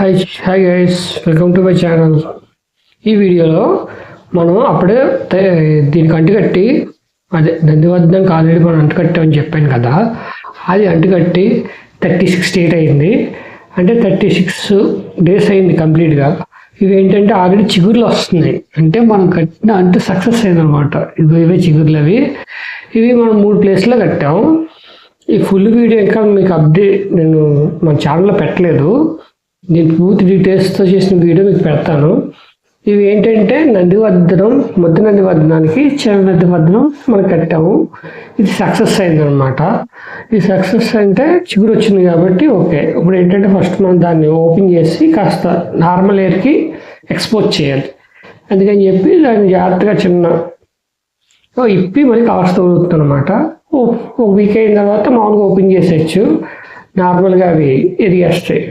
Hi hi guys welcome to my channel ఈ వీడియోలో మనం అప్పుడే దీనికి అంటుకట్టి అదే నందివర్ధన్కి ఆల్రెడీ మనం అంటుకట్టామని చెప్పాను కదా. అది అంటుకట్టి థర్టీ సిక్స్ డేట్ అయింది. అంటే థర్టీ సిక్స్ డేస్ అయింది కంప్లీట్గా. ఇవి ఏంటంటే ఆల్రెడీ చిగుర్లు వస్తున్నాయి. అంటే మనం కట్టిన అంటే సక్సెస్ అయిందనమాట. ఇవి ఇవే చిగుర్లు అవి. ఇవి మనం మూడు ప్లేస్లో కట్టాం. ఈ ఫుల్ వీడియో ఇంకా మీకు అప్డేట్ నేను మన ఛానల్లో పెట్టలేదు. నేను పూర్తి డీటెయిల్స్తో చేసిన వీడియో మీకు పెడతాను. ఇవి ఏంటంటే నందివర్ధనం ముద్ద నందివర్ధనానికి చిన్న నందివర్ధనం మనం కట్టాము. ఇది సక్సెస్ అయిందనమాట ఇది సక్సెస్ అంటే చిగురు వచ్చింది కాబట్టి ఓకే. ఇప్పుడు ఏంటంటే ఫస్ట్ మనం దాన్ని ఓపెన్ చేసి కాస్త నార్మల్ ఎయిర్కి ఎక్స్పోజ్ చేయాలి. అందుకని చెప్పి దాన్ని జాగ్రత్తగా చిన్న ఇప్పి మళ్ళీ కవర్స్ తగులుతుంది అనమాట ఒక వీక్ అయిన తర్వాత మామూలుగా ఓపెన్ చేసేయచ్చు. నార్మల్గా అవి ఎరిగేస్తాయి